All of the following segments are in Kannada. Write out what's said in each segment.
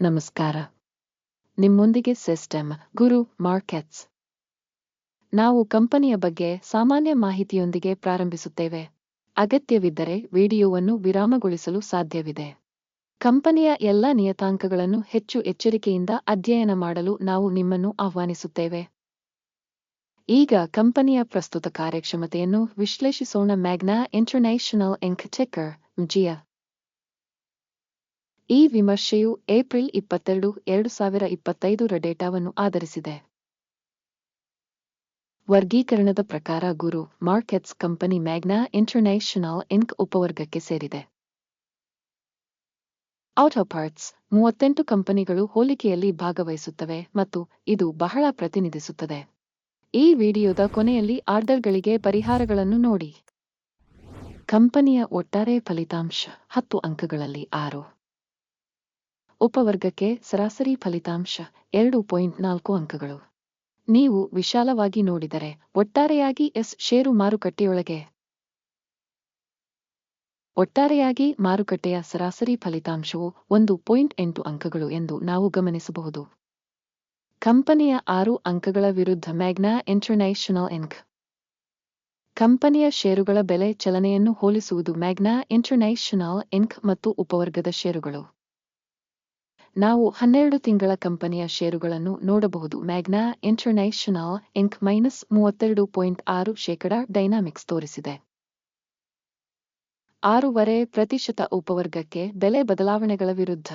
ನಮಸ್ಕಾರ. ನಿಮ್ಮೊಂದಿಗೆ ಸಿಸ್ಟಮ್ ಗುರು ಮಾರ್ಕೆಟ್ಸ್. ನಾವು ಕಂಪನಿಯ ಬಗ್ಗೆ ಸಾಮಾನ್ಯ ಮಾಹಿತಿಯೊಂದಿಗೆ ಪ್ರಾರಂಭಿಸುತ್ತೇವೆ. ಅಗತ್ಯವಿದ್ದರೆ ವಿಡಿಯೋವನ್ನು ವಿರಾಮಗೊಳಿಸಲು ಸಾಧ್ಯವಿದೆ. ಕಂಪನಿಯ ಎಲ್ಲ ನಿಯತಾಂಕಗಳನ್ನು ಹೆಚ್ಚು ಎಚ್ಚರಿಕೆಯಿಂದ ಅಧ್ಯಯನ ಮಾಡಲು ನಾವು ನಿಮ್ಮನ್ನು ಆಹ್ವಾನಿಸುತ್ತೇವೆ. ಈಗ ಕಂಪನಿಯ ಪ್ರಸ್ತುತ ಕಾರ್ಯಕ್ಷಮತೆಯನ್ನು ವಿಶ್ಲೇಷಿಸೋಣ ಮ್ಯಾಗ್ನಾ ಇಂಟರ್ನ್ಯಾಷನಲ್ ಎಂಕ್ ಚೆಕರ್, ಜಿಯ. ಈ ವಿಮರ್ಶೆಯು ಏಪ್ರಿಲ್ ಇಪ್ಪತ್ತೆರಡು, ಎರಡು ಸಾವಿರ ಇಪ್ಪತ್ತೈದರ ಡೇಟಾವನ್ನು ಆಧರಿಸಿದೆ. ವರ್ಗೀಕರಣದ ಪ್ರಕಾರ Guru markets company Magna International Inc ಉಪವರ್ಗಕ್ಕೆ ಸೇರಿದೆ. ಔಟ್ ಪಾರ್ಟ್ಸ್ ಮೂವತ್ತೆಂಟು ಕಂಪನಿಗಳು ಹೋಲಿಕೆಯಲ್ಲಿ ಭಾಗವಹಿಸುತ್ತವೆ ಮತ್ತು ಇದು ಬಹಳ ಪ್ರತಿನಿಧಿಸುತ್ತದೆ. ಈ ವಿಡಿಯೋದ ಕೊನೆಯಲ್ಲಿ ಆರ್ಡರ್ಗಳಿಗೆ ಪರಿಹಾರಗಳನ್ನು ನೋಡಿ. ಕಂಪನಿಯ ಒಟ್ಟಾರೆ ಫಲಿತಾಂಶ ಹತ್ತು ಅಂಕಗಳಲ್ಲಿ ಆರು. ಉಪವರ್ಗಕ್ಕೆ ಸರಾಸರಿ ಫಲಿತಾಂಶ ಎರಡು ಪಾಯಿಂಟ್ ನಾಲ್ಕು ಅಂಕಗಳು. ನೀವು ವಿಶಾಲವಾಗಿ ನೋಡಿದರೆ ಒಟ್ಟಾರೆಯಾಗಿ ಎಸ್ ಷೇರು ಮಾರುಕಟ್ಟೆಯೊಳಗೆ. ಒಟ್ಟಾರೆಯಾಗಿ ಮಾರುಕಟ್ಟೆಯ ಸರಾಸರಿ ಫಲಿತಾಂಶವು ಒಂದು ಪಾಯಿಂಟ್ ಎಂಟು ಅಂಕಗಳು ಎಂದು ನಾವು ಗಮನಿಸಬಹುದು. ಕಂಪನಿಯ ಆರು ಅಂಕಗಳ ವಿರುದ್ಧ ಮ್ಯಾಗ್ನಾ ಇಂಟರ್ನ್ಯಾಷನಲ್ ಎಂಕ್. ಕಂಪನಿಯ ಷೇರುಗಳ ಬೆಲೆ ಚಲನೆಯನ್ನು ಹೋಲಿಸುವುದು ಮ್ಯಾಗ್ನಾ ಇಂಟರ್ನ್ಯಾಷನಲ್ ಎಂಕ್ ಮತ್ತು ಉಪವರ್ಗದ ಷೇರುಗಳು. ನಾವು ಹನ್ನೆರಡು ತಿಂಗಳ ಕಂಪನಿಯ ಷೇರುಗಳನ್ನು ನೋಡಬಹುದು. ಮ್ಯಾಗ್ನಾ ಇಂಟರ್ನ್ಯಾಷನಲ್ ಇಂಕ್ ಮೈನಸ್ ಮೂವತ್ತೆರಡು ಪಾಯಿಂಟ್ ಆರು ಶೇಕಡ ಡೈನಾಮಿಕ್ಸ್ ತೋರಿಸಿದೆ. ಆರೂವರೆ ಪ್ರತಿಶತ ಉಪವರ್ಗಕ್ಕೆ ಬೆಲೆ ಬದಲಾವಣೆಗಳ ವಿರುದ್ಧ.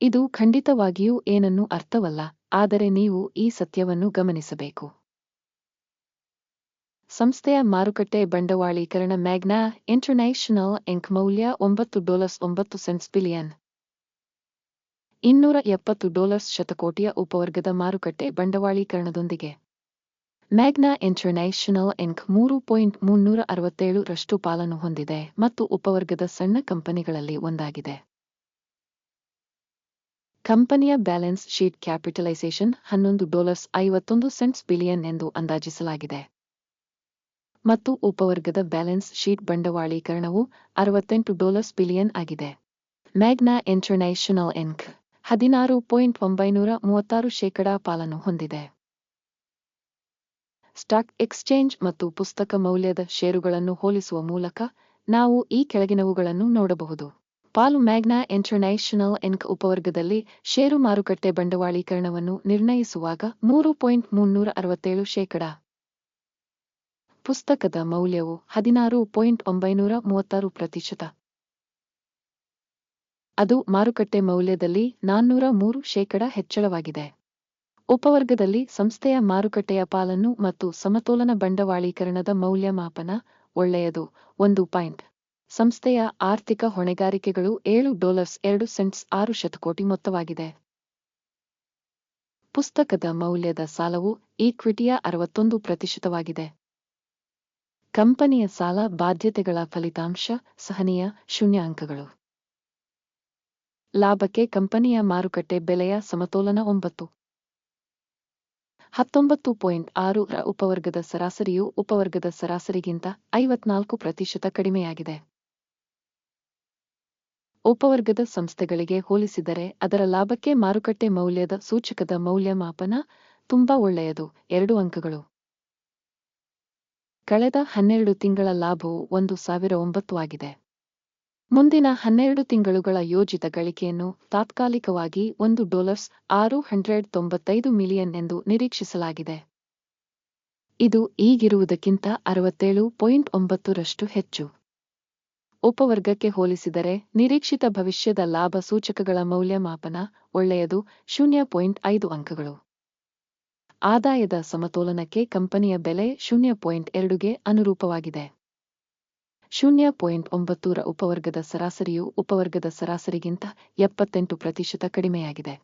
ಇದು ಖಂಡಿತವಾಗಿಯೂ ಏನನ್ನೂ ಅರ್ಥವಲ್ಲ, ಆದರೆ ನೀವು ಈ ಸತ್ಯವನ್ನು ಗಮನಿಸಬೇಕು. ಸಂಸ್ಥೆಯ ಮಾರುಕಟ್ಟೆ ಬಂಡವಾಳೀಕರಣ ಮ್ಯಾಗ್ನಾ ಇಂಟರ್ನ್ಯಾಷನಲ್ ಇಂಕ್ ಮೌಲ್ಯ ಒಂಬತ್ತು ಡಾಲರ್ಸ್ ಒಂಬತ್ತು ಸೆಂಟ್ಸ್ ಬಿಲಿಯನ್. ಇನ್ನೂರ ಎಪ್ಪತ್ತು ಡಾಲರ್ಸ್ ಶತಕೋಟಿಯ ಉಪವರ್ಗದ ಮಾರುಕಟ್ಟೆ ಬಂಡವಾಳೀಕರಣದೊಂದಿಗೆ. ಮ್ಯಾಗ್ನಾ ಇಂಟರ್ನ್ಯಾಷನಲ್ ಇಂಕ್ ಮೂರು ಪಾಯಿಂಟ್ ಮುನ್ನೂರ ಅರವತ್ತೇಳು ರಷ್ಟು ಪಾಲನ್ನು ಹೊಂದಿದೆ ಮತ್ತು ಉಪವರ್ಗದ ಸಣ್ಣ ಕಂಪನಿಗಳಲ್ಲಿ ಒಂದಾಗಿದೆ. ಕಂಪನಿಯ ಬ್ಯಾಲೆನ್ಸ್ ಶೀಟ್ ಕ್ಯಾಪಿಟಲೈಸೇಷನ್ ಹನ್ನೊಂದು ಡಾಲರ್ಸ್ ಐವತ್ತೊಂದು ಸೆಂಟ್ಸ್ ಬಿಲಿಯನ್ ಎಂದು ಅಂದಾಜಿಸಲಾಗಿದೆ. ಮತ್ತು ಉಪವರ್ಗದ ಬ್ಯಾಲೆನ್ಸ್ ಶೀಟ್ ಬಂಡವಾಳೀಕರಣವು ಅರವತ್ತೆಂಟು ಡಾಲರ್ಸ್ ಬಿಲಿಯನ್ ಆಗಿದೆ. ಮ್ಯಾಗ್ನಾ ಇಂಟರ್ನ್ಯಾಷನಲ್ ಇಂಕ್ ಹದಿನಾರು ಪಾಯಿಂಟ್ ಒಂಬೈನೂರ ಮೂವತ್ತಾರು ಶೇಕಡಾ ಪಾಲನ್ನು ಹೊಂದಿದೆ. ಸ್ಟಾಕ್ ಎಕ್ಸ್ಚೇಂಜ್ ಮತ್ತು ಪುಸ್ತಕ ಮೌಲ್ಯದ ಷೇರುಗಳನ್ನು ಹೋಲಿಸುವ ಮೂಲಕ ನಾವು ಈ ಕೆಳಗಿನವುಗಳನ್ನು ನೋಡಬಹುದು. ಪಾಲು ಮ್ಯಾಗ್ನಾ ಇಂಟರ್ನ್ಯಾಷನಲ್ ಎನ್ಕ್ ಉಪವರ್ಗದಲ್ಲಿ ಷೇರು ಮಾರುಕಟ್ಟೆ ಬಂಡವಾಳೀಕರಣವನ್ನು ನಿರ್ಣಯಿಸುವಾಗ ಮೂರು ಪಾಯಿಂಟ್ ಮುನ್ನೂರ ಅರವತ್ತೇಳು ಶೇಕಡಾ. ಪುಸ್ತಕದ ಮೌಲ್ಯವು ಹದಿನಾರು ಪಾಯಿಂಟ್ ಒಂಬೈನೂರ ಮೂವತ್ತಾರು ಪ್ರತಿಶತ. ಅದು ಮಾರುಕಟ್ಟೆ ಮೌಲ್ಯದಲ್ಲಿ ನಾನ್ನೂರ ಮೂರು ಶೇಕಡ ಹೆಚ್ಚಳವಾಗಿದೆ. ಉಪವರ್ಗದಲ್ಲಿ ಸಂಸ್ಥೆಯ ಮಾರುಕಟ್ಟೆಯ ಪಾಲನ್ನು ಮತ್ತು ಸಮತೋಲನ ಬಂಡವಾಳೀಕರಣದ ಮೌಲ್ಯಮಾಪನ ಒಳ್ಳೆಯದು. ಒಂದು ಪಾಯಿಂಟ್. ಸಂಸ್ಥೆಯ ಆರ್ಥಿಕ ಹೊಣೆಗಾರಿಕೆಗಳು ಏಳು ಡಾಲರ್ಸ್ ಎರಡು ಸೆಂಟ್ಸ್ ಆರು ಶತಕೋಟಿ ಮೊತ್ತವಾಗಿದೆ. ಪುಸ್ತಕದ ಮೌಲ್ಯದ ಸಾಲವು ಈಕ್ವಿಟಿಯ ಅರವತ್ತೊಂದು ಪ್ರತಿಶತವಾಗಿದೆ. ಕಂಪನಿಯ ಸಾಲ ಬಾಧ್ಯತೆಗಳ ಫಲಿತಾಂಶ ಸಹನೀಯ ಶೂನ್ಯ ಅಂಕಗಳು. ಲಾಭಕ್ಕೆ ಕಂಪನಿಯ ಮಾರುಕಟ್ಟೆ ಬೆಲೆಯ ಸಮತೋಲನ ಒಂಬತ್ತು. ಹತ್ತೊಂಬತ್ತು ಪಾಯಿಂಟ್ ಆರು ರ ಉಪವರ್ಗದ ಸರಾಸರಿಯು ಉಪವರ್ಗದ ಸರಾಸರಿಗಿಂತ ಐವತ್ನಾಲ್ಕು ಪ್ರತಿಶತ ಕಡಿಮೆಯಾಗಿದೆ. ಉಪವರ್ಗದ ಸಂಸ್ಥೆಗಳಿಗೆ ಹೋಲಿಸಿದರೆ ಅದರ ಲಾಭಕ್ಕೆ ಮಾರುಕಟ್ಟೆ ಮೌಲ್ಯದ ಸೂಚಕದ ಮೌಲ್ಯಮಾಪನ ತುಂಬಾ ಒಳ್ಳೆಯದು, ಎರಡು ಅಂಕಗಳು. ಕಳೆದ ಹನ್ನೆರಡು ತಿಂಗಳ ಲಾಭವು ಒಂದು ಸಾವಿರ ಒಂಬತ್ತು ಆಗಿದೆ. ಮುಂದಿನ ಹನ್ನೆರಡು ತಿಂಗಳುಗಳ ಯೋಜಿತ ಗಳಿಕೆಯನ್ನು ತಾತ್ಕಾಲಿಕವಾಗಿ ಒಂದು ಡಾಲರ್ಸ್ ಆರು ಹಂಡ್ರೆಡ್ ತೊಂಬತ್ತೈದು ಮಿಲಿಯನ್ ಎಂದು ನಿರೀಕ್ಷಿಸಲಾಗಿದೆ. ಇದು ಈಗಿರುವುದಕ್ಕಿಂತ ಅರವತ್ತೇಳು ಪಾಯಿಂಟ್ ಒಂಬತ್ತರಷ್ಟು ಹೆಚ್ಚು. ಉಪವರ್ಗಕ್ಕೆ ಹೋಲಿಸಿದರೆ ನಿರೀಕ್ಷಿತ ಭವಿಷ್ಯದ ಲಾಭ ಸೂಚಕಗಳ ಮೌಲ್ಯಮಾಪನ ಒಳ್ಳೆಯದು ಶೂನ್ಯ ಪಾಯಿಂಟ್ ಐದು ಅಂಕಗಳು. ಆದಾಯದ ಸಮತೋಲನಕ್ಕೆ ಕಂಪನಿಯ ಬೆಲೆ ಶೂನ್ಯ ಪಾಯಿಂಟ್ ಎರಡುಗೆ ಅನುರೂಪವಾಗಿದೆ. ಶೂನ್ಯ ಪಾಯಿಂಟ್ ಒಂಬತ್ತೂರ ಉಪವರ್ಗದ ಸರಾಸರಿಯು ಉಪವರ್ಗದ ಸರಾಸರಿಗಿಂತ ಎಪ್ಪತ್ತೆಂಟು ಪ್ರತಿಶತ ಕಡಿಮೆಯಾಗಿದೆ.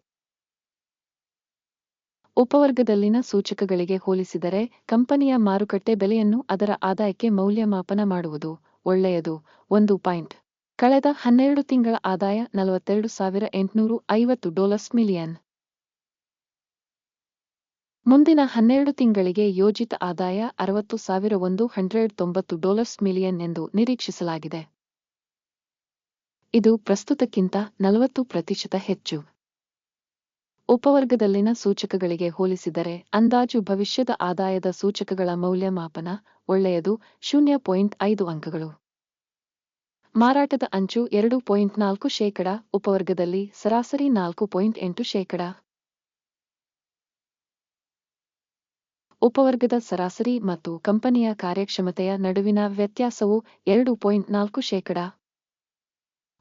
ಉಪವರ್ಗದಲ್ಲಿನ ಸೂಚಕಗಳಿಗೆ ಹೋಲಿಸಿದರೆ ಕಂಪನಿಯ ಮಾರುಕಟ್ಟೆ ಬೆಲೆಯನ್ನು ಅದರ ಆದಾಯಕ್ಕೆ ಮೌಲ್ಯಮಾಪನ ಮಾಡುವುದು ಒಳ್ಳೆಯದು. ಒಂದು ಪಾಯಿಂಟ್. ಕಳೆದ ಹನ್ನೆರಡು ತಿಂಗಳ ಆದಾಯ ನಲವತ್ತೆರಡು ಸಾವಿರ ಎಂಟುನೂರು ಐವತ್ತು ಡಾಲರ್ಸ್ ಮಿಲಿಯನ್. ಮುಂದಿನ ಹನ್ನೆರಡು ತಿಂಗಳಿಗೆ ಯೋಜಿತ ಆದಾಯ ಅರವತ್ತು ಸಾವಿರ ಒಂದು ಹಂಡ್ರೆಡ್ ತೊಂಬತ್ತು ಡಾಲರ್ಸ್ ಮಿಲಿಯನ್ ಎಂದು ನಿರೀಕ್ಷಿಸಲಾಗಿದೆ. ಇದು ಪ್ರಸ್ತುತಕ್ಕಿಂತ ನಲವತ್ತು ಪ್ರತಿಶತ ಹೆಚ್ಚು. ಉಪವರ್ಗದಲ್ಲಿನ ಸೂಚಕಗಳಿಗೆ ಹೋಲಿಸಿದರೆ ಅಂದಾಜು ಭವಿಷ್ಯದ ಆದಾಯದ ಸೂಚಕಗಳ ಮೌಲ್ಯಮಾಪನ ಒಳ್ಳೆಯದು ಶೂನ್ಯ ಪಾಯಿಂಟ್ ಐದು ಅಂಕಗಳು. ಮಾರಾಟದ ಅಂಚು ಎರಡು ಪಾಯಿಂಟ್ ನಾಲ್ಕು ಶೇಕಡ, ಉಪವರ್ಗದಲ್ಲಿ ಸರಾಸರಿ ನಾಲ್ಕು ಪಾಯಿಂಟ್ ಎಂಟು ಶೇಕಡ. ಉಪವರ್ಗದ ಸರಾಸರಿ ಮತ್ತು ಕಂಪನಿಯ ಕಾರ್ಯಕ್ಷಮತೆಯ ನಡುವಿನ ವ್ಯತ್ಯಾಸವು ಎರಡು ಪಾಯಿಂಟ್ ನಾಲ್ಕು ಶೇಕಡ.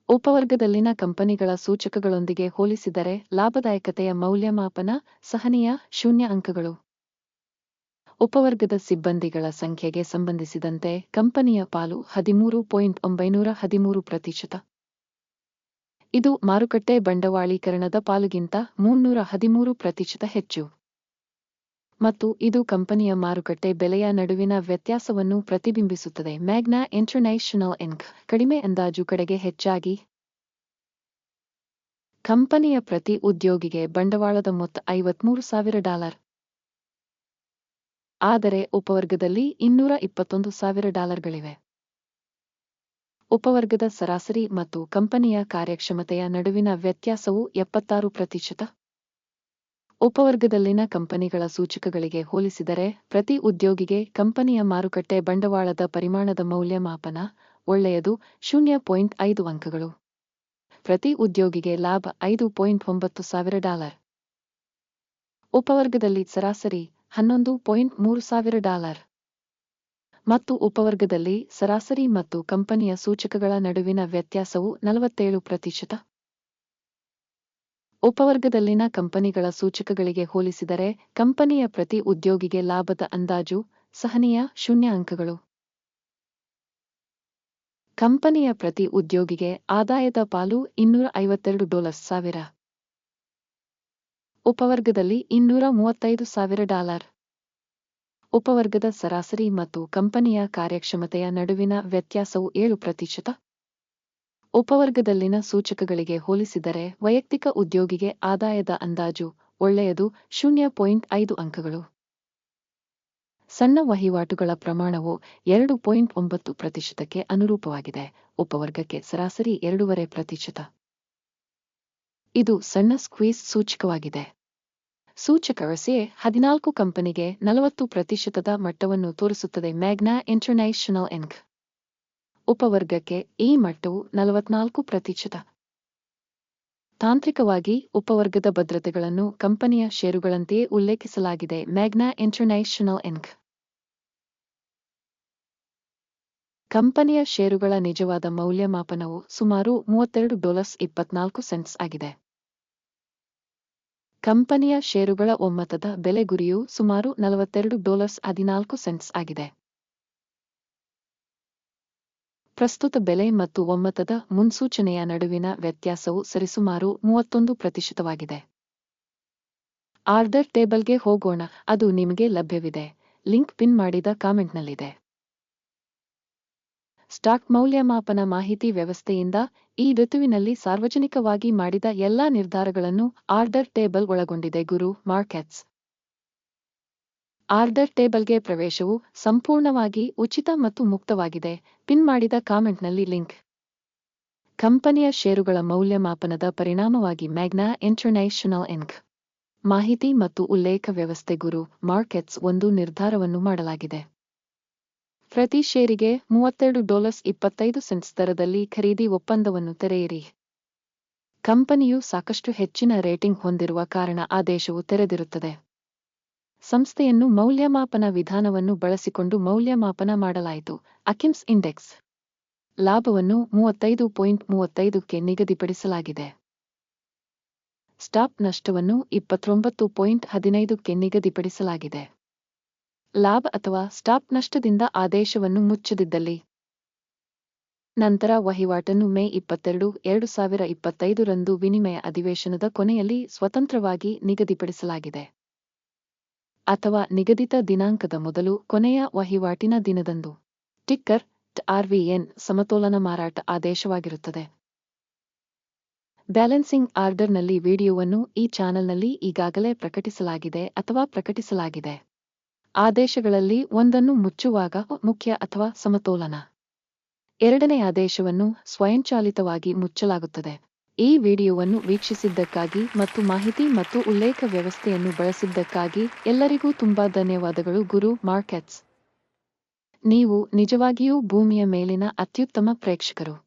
ಉಪವರ್ಗದಲ್ಲಿನ ಕಂಪನಿಗಳ ಸೂಚಕಗಳೊಂದಿಗೆ ಹೋಲಿಸಿದರೆ ಲಾಭದಾಯಕತೆಯ ಮೌಲ್ಯಮಾಪನ ಸಹನೀಯ ಶೂನ್ಯ ಅಂಕಗಳು. ಉಪವರ್ಗದ ಸಿಬ್ಬಂದಿಗಳ ಸಂಖ್ಯೆಗೆ ಸಂಬಂಧಿಸಿದಂತೆ ಕಂಪನಿಯ ಪಾಲು ಹದಿಮೂರು ಪಾಯಿಂಟ್ ಒಂಬೈನೂರ ಹದಿಮೂರು ಪ್ರತಿಶತ. ಇದು ಮಾರುಕಟ್ಟೆ ಬಂಡವಾಳೀಕರಣದ ಪಾಲುಗಿಂತ ಮುನ್ನೂರ ಹದಿಮೂರು ಪ್ರತಿಶತ ಹೆಚ್ಚು. ಮತ್ತು ಇದು ಕಂಪನಿಯ ಮಾರುಕಟ್ಟೆ ಬೆಲೆಯ ನಡುವಿನ ವ್ಯತ್ಯಾಸವನ್ನು ಪ್ರತಿಬಿಂಬಿಸುತ್ತದೆ. ಮ್ಯಾಗ್ನಾ ಇಂಟರ್ನ್ಯಾಷನಲ್ ಇಂಕ್ ಕಡಿಮೆ ಅಂದಾಜು ಕಡೆಗೆ ಹೆಚ್ಚಾಗಿ ಕಂಪನಿಯ ಪ್ರತಿ ಉದ್ಯೋಗಿಗೆ ಬಂಡವಾಳದ ಮೊತ್ತ ಐವತ್ಮೂರು ಸಾವಿರ ಡಾಲರ್. ಆದರೆ ಉಪವರ್ಗದಲ್ಲಿ ಇನ್ನೂರ ಇಪ್ಪತ್ತೊಂದು ಸಾವಿರ ಡಾಲರ್ಗಳಿವೆ. ಉಪವರ್ಗದ ಸರಾಸರಿ ಮತ್ತು ಕಂಪನಿಯ ಕಾರ್ಯಕ್ಷಮತೆಯ ನಡುವಿನ ವ್ಯತ್ಯಾಸವು ಎಪ್ಪತ್ತಾರು ಪ್ರತಿಶತ. ಉಪವರ್ಗದಲ್ಲಿನ ಕಂಪನಿಗಳ ಸೂಚಕಗಳಿಗೆ ಹೋಲಿಸಿದರೆ, ಪ್ರತಿ ಉದ್ಯೋಗಿಗೆ ಕಂಪನಿಯ ಮಾರುಕಟ್ಟೆ ಬಂಡವಾಳದ ಪರಿಮಾಣದ ಮೌಲ್ಯಮಾಪನ ಒಳ್ಳೆಯದು ಶೂನ್ಯ ಪಾಯಿಂಟ್ ಐದು ಅಂಕಗಳು. ಪ್ರತಿ ಉದ್ಯೋಗಿಗೆ ಲಾಭ ಐದು ಪಾಯಿಂಟ್ ಒಂಬತ್ತು ಸಾವಿರ ಡಾಲರ್. ಉಪವರ್ಗದಲ್ಲಿ ಸರಾಸರಿ ಹನ್ನೊಂದು ಪಾಯಿಂಟ್ ಮೂರು ಸಾವಿರ ಡಾಲರ್. ಮತ್ತು ಉಪವರ್ಗದಲ್ಲಿ ಸರಾಸರಿ ಮತ್ತು ಕಂಪನಿಯ ಸೂಚಕಗಳ ನಡುವಿನ ವ್ಯತ್ಯಾಸವು ನಲವತ್ತೇಳು ಪ್ರತಿಶತ. ಉಪವರ್ಗದಲ್ಲಿನ ಕಂಪನಿಗಳ ಸೂಚಕಗಳಿಗೆ ಹೋಲಿಸಿದರೆ ಕಂಪನಿಯ ಪ್ರತಿ ಉದ್ಯೋಗಿಗೆ ಲಾಭದ ಅಂದಾಜು ಸಹನೀಯ ಶೂನ್ಯ ಅಂಕಗಳು. ಕಂಪನಿಯ ಪ್ರತಿ ಉದ್ಯೋಗಿಗೆ ಆದಾಯದ ಪಾಲು ಇನ್ನೂರ ಐವತ್ತೆರಡು ಡಾಲರ್ ಸಾವಿರ. ಉಪವರ್ಗದಲ್ಲಿ ಇನ್ನೂರ ಮೂವತ್ತೈದು ಸಾವಿರ ಡಾಲರ್. ಉಪವರ್ಗದ ಸರಾಸರಿ ಮತ್ತು ಕಂಪನಿಯ ಕಾರ್ಯಕ್ಷಮತೆಯ ನಡುವಿನ ವ್ಯತ್ಯಾಸವು ಏಳು ಪ್ರತಿಶತ. ಉಪವರ್ಗದಲ್ಲಿನ ಸೂಚಕಗಳಿಗೆ ಹೋಲಿಸಿದರೆ ವೈಯಕ್ತಿಕ ಉದ್ಯೋಗಿಗೆ ಆದಾಯದ ಅಂದಾಜು ಒಳ್ಳೆಯದು ಶೂನ್ಯ ಪಾಯಿಂಟ್ ಐದು ಅಂಕಗಳು. ಸಣ್ಣ ವಹಿವಾಟುಗಳ ಪ್ರಮಾಣವು ಎರಡು ಪಾಯಿಂಟ್ ಒಂಬತ್ತು ಪ್ರತಿಶತಕ್ಕೆ ಅನುರೂಪವಾಗಿದೆ. ಉಪವರ್ಗಕ್ಕೆ ಸರಾಸರಿ ಎರಡೂವರೆ ಪ್ರತಿಶತ. ಇದು ಸಣ್ಣ ಸ್ಕ್ವೀಸ್ ಸೂಚಕವಾಗಿದೆ. ಸೂಚಕ ರಸೆ ಹದಿನಾಲ್ಕು ಕಂಪನಿಗೆ ನಲವತ್ತು ಪ್ರತಿಶತದ ಮಟ್ಟವನ್ನು ತೋರಿಸುತ್ತದೆ ಮ್ಯಾಗ್ನಾ ಇಂಟರ್ನ್ಯಾಷನಲ್ ಇನ್ಕ್ ಉಪವರ್ಗಕ್ಕೆ ಈ ಮಟ್ಟವು ನಲವತ್ನಾಲ್ಕು ಪ್ರತಿಶತ. ತಾಂತ್ರಿಕವಾಗಿ ಉಪವರ್ಗದ ಭದ್ರತೆಗಳನ್ನು ಕಂಪನಿಯ ಷೇರುಗಳಂತೆಯೇ ಉಲ್ಲೇಖಿಸಲಾಗಿದೆ ಮ್ಯಾಗ್ನಾ ಇಂಟರ್ನ್ಯಾಷನಲ್ ಎನ್ಕ್ ಕಂಪನಿಯ ಷೇರುಗಳ ನಿಜವಾದ ಮೌಲ್ಯಮಾಪನವು ಸುಮಾರು ಮೂವತ್ತೆರಡು ಡಾಲರ್ಸ್ ಇಪ್ಪತ್ನಾಲ್ಕು ಸೆಂಟ್ಸ್ ಆಗಿದೆ. ಕಂಪನಿಯ ಷೇರುಗಳ ಒಮ್ಮತದ ಬೆಲೆ ಗುರಿಯು ಸುಮಾರು ನಲವತ್ತೆರಡು ಡಾಲರ್ಸ್ ಹದಿನಾಲ್ಕು ಸೆಂಟ್ಸ್ ಆಗಿದೆ. ಪ್ರಸ್ತುತ ಬೆಲೆ ಮತ್ತು ಒಮ್ಮತದ ಮುನ್ಸೂಚನೆಯ ನಡುವಿನ ವ್ಯತ್ಯಾಸವು ಸರಿಸುಮಾರು ಮೂವತ್ತೊಂದು ಪ್ರತಿಶತವಾಗಿದೆ. ಆರ್ಡರ್ ಟೇಬಲ್ಗೆ ಹೋಗೋಣ, ಅದು ನಿಮಗೆ ಲಭ್ಯವಿದೆ. ಲಿಂಕ್ ಪಿನ್ ಮಾಡಿದ ಕಾಮೆಂಟ್ನಲ್ಲಿದೆ. ಸ್ಟಾಕ್ ಮೌಲ್ಯಮಾಪನ ಮಾಹಿತಿ ವ್ಯವಸ್ಥೆಯಿಂದ ಈ ಋತುವಿನಲ್ಲಿ ಸಾರ್ವಜನಿಕವಾಗಿ ಮಾಡಿದ ಎಲ್ಲಾ ನಿರ್ಧಾರಗಳನ್ನು ಆರ್ಡರ್ ಟೇಬಲ್ ಒಳಗೊಂಡಿದೆ ಗುರು ಮಾರ್ಕೆಟ್ಸ್. ಆರ್ಡರ್ ಟೇಬಲ್ಗೆ ಪ್ರವೇಶವು ಸಂಪೂರ್ಣವಾಗಿ ಉಚಿತ ಮತ್ತು ಮುಕ್ತವಾಗಿದೆ. ಪಿನ್ ಮಾಡಿದ ಕಾಮೆಂಟ್ನಲ್ಲಿ ಲಿಂಕ್. ಕಂಪನಿಯ ಷೇರುಗಳ ಮೌಲ್ಯಮಾಪನದ ಪರಿಣಾಮವಾಗಿ ಮ್ಯಾಗ್ನಾ ಇಂಟರ್ನ್ಯಾಷನಲ್ ಎಂಕ್. ಮಾಹಿತಿ ಮತ್ತು ಉಲ್ಲೇಖ ವ್ಯವಸ್ಥೆ ಗುರು ಮಾರ್ಕೆಟ್ಸ್ ಒಂದು ನಿರ್ಧಾರವನ್ನು ಮಾಡಲಾಗಿದೆ. ಪ್ರತಿ ಷೇರಿಗೆ ಮೂವತ್ತೆರಡು ಡಾಲರ್ಸ್ ಇಪ್ಪತ್ತೈದು ಸೆಂಟ್ಸ್ ದರದಲ್ಲಿ ಖರೀದಿ ಒಪ್ಪಂದವನ್ನು ತೆರೆಯಿರಿ. ಕಂಪನಿಯು ಸಾಕಷ್ಟು ಹೆಚ್ಚಿನ ರೇಟಿಂಗ್ ಹೊಂದಿರುವ ಕಾರಣ ಆದೇಶವು ತೆರೆದಿರುತ್ತದೆ. ಸಂಸ್ಥೆಯನ್ನು ಮೌಲ್ಯಮಾಪನ ವಿಧಾನವನ್ನು ಬಳಸಿಕೊಂಡು ಮೌಲ್ಯಮಾಪನ ಮಾಡಲಾಯಿತು. ಅಕಿಮ್ಸ್ ಇಂಡೆಕ್ಸ್ ಲಾಭವನ್ನು ಮೂವತ್ತೈದು ಪಾಯಿಂಟ್ ಮೂವತ್ತೈದಕ್ಕೆ ನಿಗದಿಪಡಿಸಲಾಗಿದೆ. ಸ್ಟಾಪ್ ನಷ್ಟವನ್ನು ಇಪ್ಪತ್ತೊಂಬತ್ತು ಪಾಯಿಂಟ್ ಹದಿನೈದಕ್ಕೆ ನಿಗದಿಪಡಿಸಲಾಗಿದೆ. ಲಾಭ ಅಥವಾ ಸ್ಟಾಪ್ ನಷ್ಟದಿಂದ ಆದೇಶವನ್ನು ಮುಚ್ಚದಿದ್ದಲ್ಲಿ. ನಂತರ ವಹಿವಾಟನ್ನು ಮೇ ಇಪ್ಪತ್ತೆರಡು, ಎರಡು ಸಾವಿರ ಇಪ್ಪತ್ತೈದರಂದು ವಿನಿಮಯ ಅಧಿವೇಶನದ ಕೊನೆಯಲ್ಲಿ ಸ್ವತಂತ್ರವಾಗಿ ನಿಗದಿಪಡಿಸಲಾಗಿದೆ. ಅಥವಾ ನಿಗದಿತ ದಿನಾಂಕದ ಮೊದಲು ಕೊನೆಯ ವಹಿವಾಟಿನ ದಿನದಂದು. ಟಿಕ್ಕರ್, ಆರ್ವಿಎನ್ ಸಮತೋಲನ ಮಾರಾಟ ಆದೇಶವಾಗಿರುತ್ತದೆ. ಬ್ಯಾಲೆನ್ಸಿಂಗ್ ಆರ್ಡರ್ನಲ್ಲಿ ವಿಡಿಯೋವನ್ನು ಈ ಚಾನೆಲ್ನಲ್ಲಿ ಈಗಾಗಲೇ ಪ್ರಕಟಿಸಲಾಗಿದೆ ಅಥವಾ ಪ್ರಕಟಿಸಲಾಗಿದೆ. ಆದೇಶಗಳಲ್ಲಿ ಒಂದನ್ನು ಮುಚ್ಚುವಾಗ ಮುಖ್ಯ ಅಥವಾ ಸಮತೋಲನ. ಎರಡನೇ ಆದೇಶವನ್ನು ಸ್ವಯಂಚಾಲಿತವಾಗಿ ಮುಚ್ಚಲಾಗುತ್ತದೆ. ಈ ವಿಡಿಯೋವನ್ನು ವೀಕ್ಷಿಸಿದ್ದಕ್ಕಾಗಿ ಮತ್ತು ಮಾಹಿತಿ ಮತ್ತು ಉಲ್ಲೇಖ ವ್ಯವಸ್ಥೆಯನ್ನು ಬಳಸಿದ್ದಕ್ಕಾಗಿ ಎಲ್ಲರಿಗೂ ತುಂಬಾ ಧನ್ಯವಾದಗಳು ಗುರು ಮಾರ್ಕೆಟ್ಸ್. ನೀವು ನಿಜವಾಗಿಯೂ ಭೂಮಿಯ ಮೇಲಿನ ಅತ್ಯುತ್ತಮ ಪ್ರೇಕ್ಷಕರು.